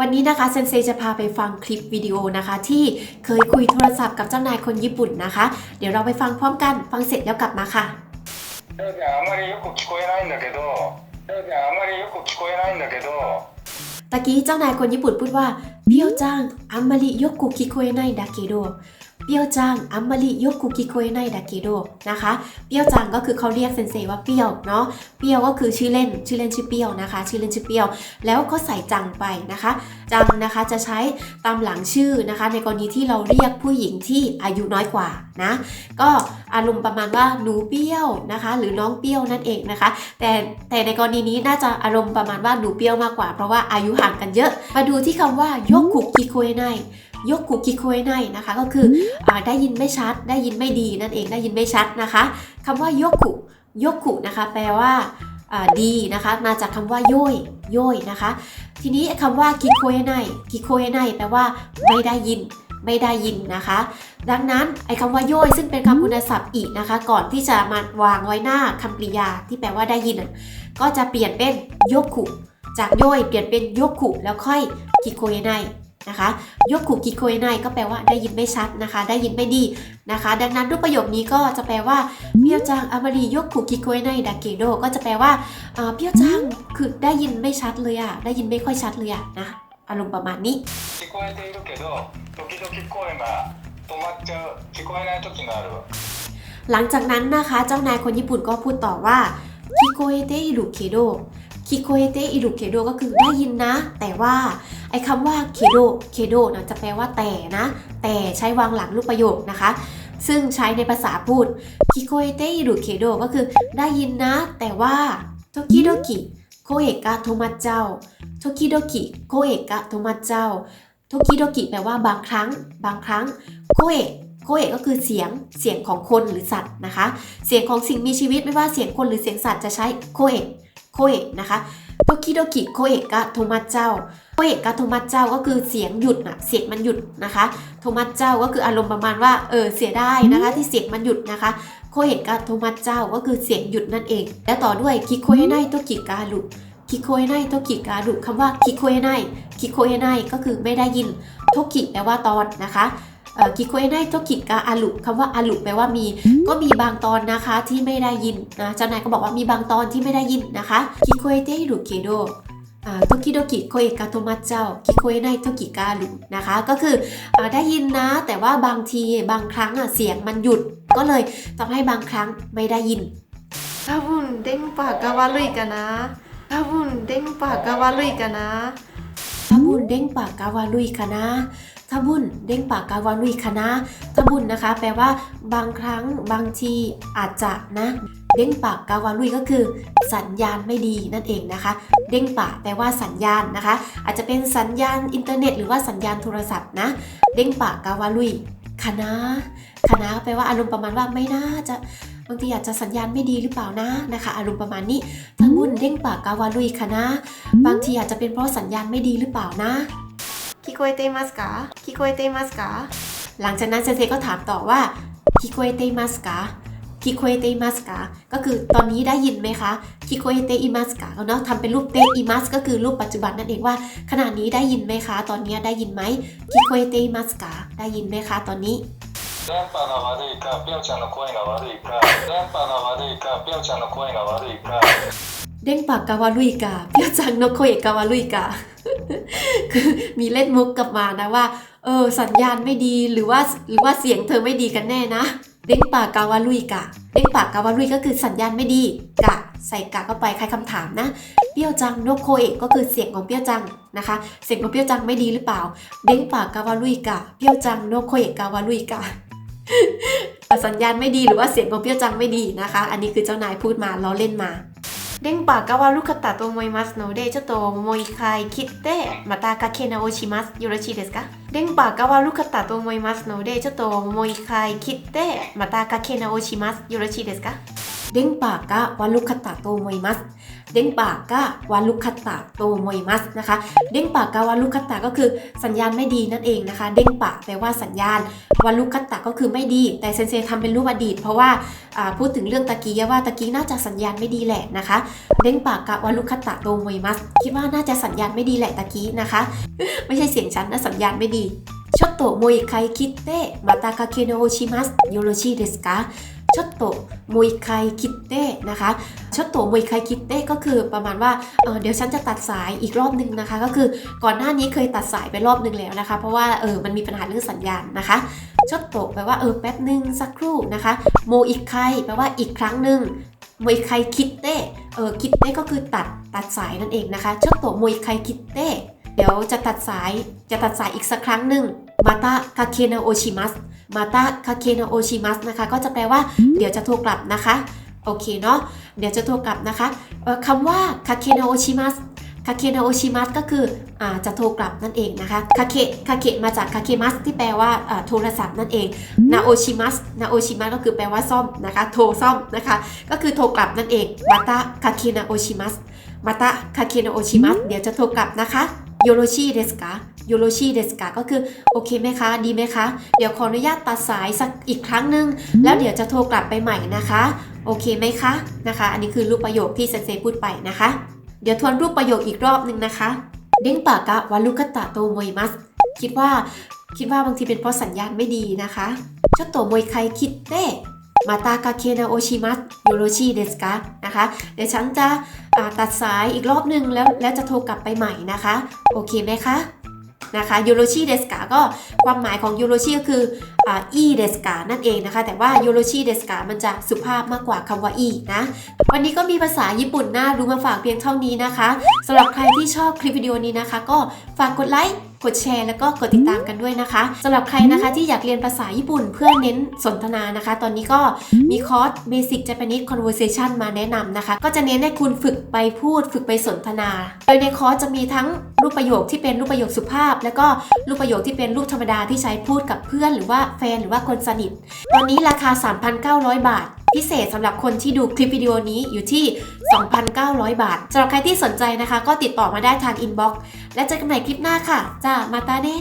วันนี้นะคะเซนเซจะพาไปฟังคลิปวิดีโอนะคะ ที่เคยคุยโทรศัพท์กับเจ้านายคนญี่ปุ่นนะคะ เดี๋ยวเราไปฟังพร้อมกันฟังเสร็จแล้วกลับมาค่ะ りょうちゃんあまりよく聞こえないんだけどりょうちゃんあまりよく聞こえないんだけど ตะกี้เจ้านายคนญี่ปุ่นพูดว่าเปียวจังอัมมาริยกุคิโคเอไนดาเกโด เปียวจังอัมมาริยกุคิโคเอไนดาเกโดนะคะ เปียวจังก็คือเขาเรียกเซนเซว่าเปียวเนาะ เปียวก็คือชื่อเล่น ชื่อเล่นชื่อเปียวนะคะ ชื่อเล่นชื่อเปียว แล้วก็ใส่จังไปนะคะ จังนะคะจะใช้ตามหลังชื่อนะคะ ในกรณีที่เราเรียกผู้หญิงที่อายุน้อยกว่านะ ก็อารมณ์ประมาณว่าหนูเปี้ยวนะคะ หรือน้องเปี้ยวนั่นเองนะคะ แต่แต่ในกรณีนี้น่าจะอารมณ์ประมาณว่าหนูเปี้ยวมากกว่า เพราะว่าอายุห่างกันเยอะ มาดูที่คำว่ายกคุกคิโคเอไน ยกคุกคิโคเอไนนะคะ ก็คืออาได้ยินไม่ชัด ได้ยินไม่ดีนั่นเองได้ยินไม่ชัดนะคะคำว่ายกคุยกคุนะคะ แปลว่าอ่าดีนะคะ มาจากคำว่าโย่ยโย่ยนะคะ ทีนี้คำว่าคิโคเอไนคิโคเอไนแปลว่าไม่ได้ยินไม่ได้ยินนะคะ ดังนั้นไอ้คำว่าโย่ยซึ่งเป็นคำคุณศัพท์อีกนะคะ ก่อนที่จะมาวางไว้หน้าคำกริยาที่แปลว่าได้ยินน่ะก็จะเปลี่ยนเป็นโยกุจากโย่ยเปลี่ยนเป็นโยกุแล้วค่อยคิโคเอไน นะคะยกขู่กิโกยไนก็แปลว่าได้ยินไม่ชัดนะคะ ได้ยินไม่ดีนะคะ ดังนั้นรูปประโยคนี้ก็จะแปลว่าเปียวจังอามารียกขู่กิโกยไนดาเกโดก็จะแปลว่าเปียวจังคือได้ยินไม่ชัดเลยอะได้ยินไม่ค่อยชัดเลยอะนะอารมณ์ประมาณนี้หลังจากนั้นนะคะ เจ้านายคนญี่ปุ่นก็พูดต่อว่าคิโกเอเตอิรุเคโด คิโกเอเตอิรุเคโดก็คือได้ยินนะ แต่ว่าไอ้คำว่าเคโดเคโดนะจะแปลว่าแต่นะ แต่ใช้วางหลังรูปประโยคนะคะ ซึ่งใช้ในภาษาพูดคิโกเอเตอิรุเคโดก็คือได้ยินนะ แต่ว่าโทคิโดกิโคเอะกะโทมัเจ้าโทคิโดกิโคเอะกะโทมัเจ้าโทคิโดกิแปลว่าบางครั้ง บางครั้งโคเอะโคเอะก็คือเสียงเสียงของคนหรือสัตว์นะคะ เสียงของสิ่งมีชีวิตไม่ว่าเสียงคนหรือเสียงสัตว์จะใช้โคเอะ โคเอะนะคะโตคิโดกิโคเอะกะโทมัสเจ้าโคเอะกะโทมัสเจ้าก็คือเสียงหยุดนะเสียงมันหยุดนะคะโทมัสเจ้าก็คืออารมณ์ประมาณว่าเออเสียได้นะคะที่เสียงมันหยุดนะคะโคเอะกะโทมัสเจ้าก็คือเสียงหยุดนั่นเอง แล้วต่อด้วยคิโคเอไนโตกิกาลุคิโคเอไนโตกิกาลุคำว่าคิโคเอไนคิโคเอไนก็คือไม่ได้ยินโทกิแปลว่าตอนนะคะ เอ่อคิโคเอไนโตกิกาอาลุคำว่าอาลุแปลว่ามี ก็มีบางตอนนะคะที่ไม่ได้ยินนะเจ้านายก็บอกว่ามีบางตอนที่ไม่ได้ยินนะคะคิโคเอเตรุเคโดอ่าโตกิโดกิโคเอะกาโตมัจเจ้าคิโคเอไนโตกิกาลุนะคะ ก็คืออาได้ยินนะ แต่ว่าบางทีบางครั้งอ่ะเสียงมันหยุด ก็เลยทำให้บางครั้งไม่ได้ยิน 多分電波が悪いかな多分電波が悪いかな ทาบุญเด้งปา กกาวาลุยคณะทบุญเด้งปากกาวาลุยคณะทาบุญนะคะ แปลว่า บางครั้งบางทีอาจจะนะ เด้งปากกาวาลุยก็คือ สัญญาณไม่ดีนั่นเองนะคะ เด้งปากแปลว่าสัญญาณนะคะ อาจจะเป็นสัญญาณอินเทอร์เน็ต หรือว่าสัญญาณโทรศัพท์นะ เด้งปากกาวาลุยคณะคณะแปลว่าอารมณ์ประมาณว่าไม่น่าจะบางทีอาจจะสัญญาณไม่ดีหรือเปล่านะนะคะ อารมณ์ประมาณนี้ทาบุญเด้งปากกาวาลุยคณะบางทีอาจจะเป็นเพราะสัญญาณไม่ดีหรือเปล่านะ 聞こえていますか聞こえていますか หลังจากนั้นเซนเซก็ถามต่อว่าคิโคเอเตมัสกาคิโคเอเตมัสกาก็คือตอนนี้ได้ยินไหมคะคิโคเอเตอิมัสกาเนาะทำเป็นรูปเตอิมัสก็คือรูปปัจจุบันนั่นเองว่า ขณะนี้ได้ยินไหมคะ ตอนนี้ได้ยินไหมคิโคเอเตมัสกาได้ยินไหมคะตอนนี้ 電波が悪いかぴょんちゃんの声が悪いか電波が悪いかぴょんちゃんの声が悪いか เด้งปากกาวาลุยกาเปียวจังโนโ คือมีเล่นมุกกลับมานะว่า เออ สัญญาณไม่ดีหรือว่าหรือว่าเสียงเธอไม่ดีกันแน่นะเด้งปากกาวาลุยกะเด้งปากกาวาลุยก็คือสัญญาณไม่ดีกะใส่กะเข้าไปใครคำถามนะ เปี้ยวจังโนโคเอะก็คือเสียงของเปี้ยวจังนะคะ เสียงของเปี้ยวจังไม่ดีหรือเปล่า เด้งปากกาวาลุยกะเปี้ยวจังโนโคเอะกาวาลุยกะสัญญาณไม่ดีหรือว่าเสียงของเปี้ยวจังไม่ดีนะคะ อันนี้คือเจ้านายพูดมาล้อเล่นมา 電波が悪かったと思いますのでちょっともう一回切ってまたかけ直します。よろしいですか？電波が悪かったと思いますのでちょっともう一回切ってまたかけ直します。よろしいですか？ เด้งปากกะวาลุคตะโตโมยมัส เด้งปากกาวาลุคัตตะโตโมยมัสนะคะ เด้งปากกาวาลุคัตตะก็คือสัญญาณไม่ดีนั่นเองนะคะ เด้งปากแปลว่าสัญญาณ วาลุคัตตะก็คือไม่ดี แต่เซนเซทำเป็นรูปอดีต เพราะว่าอ่าพูดถึงเรื่องตะกี้ว่าตะกี้น่าจะสัญญาณไม่ดีแหละนะคะ เด้งปากกะวาลุคัตตะโตโมยมัส คิดว่าน่าจะสัญญาณไม่ดีแหละตะกี้นะคะ ไม่ใช่เสียงฉันนะสัญญาณไม่ดีちょっともう一回切ってまたかけ直しますよろしいですか ちょっともう一回切ってนะคะちょっともう一回切ってก็คือประมาณว่าเอ่อเดี๋ยวฉันจะตัดสายอีกรอบหนึ่งนะคะ ก็คือก่อนหน้านี้เคยตัดสายไปรอบหนึ่งแล้วนะคะ เพราะว่าเออมันมีปัญหาเรื่องสัญญาณนะคะชดโตแปลว่าเออแป๊บหนึ่งสักครู่นะคะโมอีกใครแปลว่าอีกครั้งหนึ่งโมอีกใครคิดเต้เออคิดเต้ก็คือตัดตัดสายนั่นเองนะคะชดโตโมอีกใครคิดเต้เดี๋ยวจะตัดสายจะตัดสายอีกสักครั้งหนึ่งมาตาคาเคนาโอชิมัส มาตาคาเคนาโอชิมัสนะคะ ก็จะแปลว่าเดี๋ยวจะโทรกลับนะคะ โอเคเนาะ เดี๋ยวจะโทรกลับนะคะเอ่อคำว่าคาเคนาโอชิมัสคาเคนาโอชิมัสก็คืออาจะโทรกลับนั่นเองนะคะคาเคคาเคมาจากคาเคมัสที่แปลว่าอ่าโทรศัพท์นั่นเองนาโอชิมัสนาโอชิมัสก็คือแปลว่าซ่อมนะคะ โทรซ่อมนะคะ ก็คือโทรกลับนั่นเองมาตาคาเคนาโอชิมัสมาตาคาเคนาโอชิมัสเดี๋ยวจะโทรกลับนะคะโยโรชิเดสกา โยโรชิเดสกาก็คือ โอเคไหมคะ ดีไหมคะ เดี๋ยวขออนุญาตตัดสายสักอีกครั้งหนึ่งแล้วเดี๋ยวจะโทรกลับไปใหม่นะคะ โอเคไหมคะนะคะ อันนี้คือรูปประโยคที่เซนเซพูดไปนะคะ เดี๋ยวทวนรูปประโยคอีกรอบหนึ่งนะคะ เด้งปากะวาลุกตะโตโมยมัสคิดว่าคิดว่าบางทีเป็นเพราะสัญญาณไม่ดีนะคะชอตโตโมยไคคิดเต้มาตากาเคนาโอชิมัสโยโรชิเดสกะนะคะ เดี๋ยวฉันจะตัดสายอีกรอบหนึ่งแล้วแล้วจะโทรกลับไปใหม่นะคะ โอเคไหมคะ นะคะยูโรชิเดสกาก็ความหมายของยูโรชิก็คืออีเดสกานั่นเองนะคะ แต่ว่ายูโรชิเดสกามันจะสุภาพมากกว่าคำว่าอีนะ วันนี้ก็มีภาษาญี่ปุ่นน่ารู้มาฝากเพียงเท่านี้นะคะสำหรับใครที่ชอบคลิปวิดีโอนี้นะคะ ก็ฝากกดไลค์ กดแชร์แล้วก็กดติดตามกันด้วยนะคะสำหรับใครนะคะที่อยากเรียนภาษาญี่ปุ่นเพื่อเน้นสนทนานะคะ ตอนนี้ก็มีคอร์ส Basic Japanese Conversation มาแนะนำนะคะ ก็จะเน้นให้คุณฝึกไปพูด ฝึกไปสนทนา โดยในคอร์สจะมีทั้งรูปประโยคที่เป็นรูปประโยคสุภาพ แล้วก็รูปประโยคที่เป็นรูปธรรมดาที่ใช้พูดกับเพื่อนหรือว่าแฟนหรือว่าคนสนิท ตอนนี้ราคา 3,900 บาทพิเศษสำหรับคนที่ดูคลิปวิดีโอนี้อยู่ที่ 2,900 บาทสำหรับใครที่สนใจนะคะ ก็ติดต่อมาได้ทางอินบ็อกซ์ และเจอกันใหม่คลิปหน้าค่ะ จ้า มาตาเน่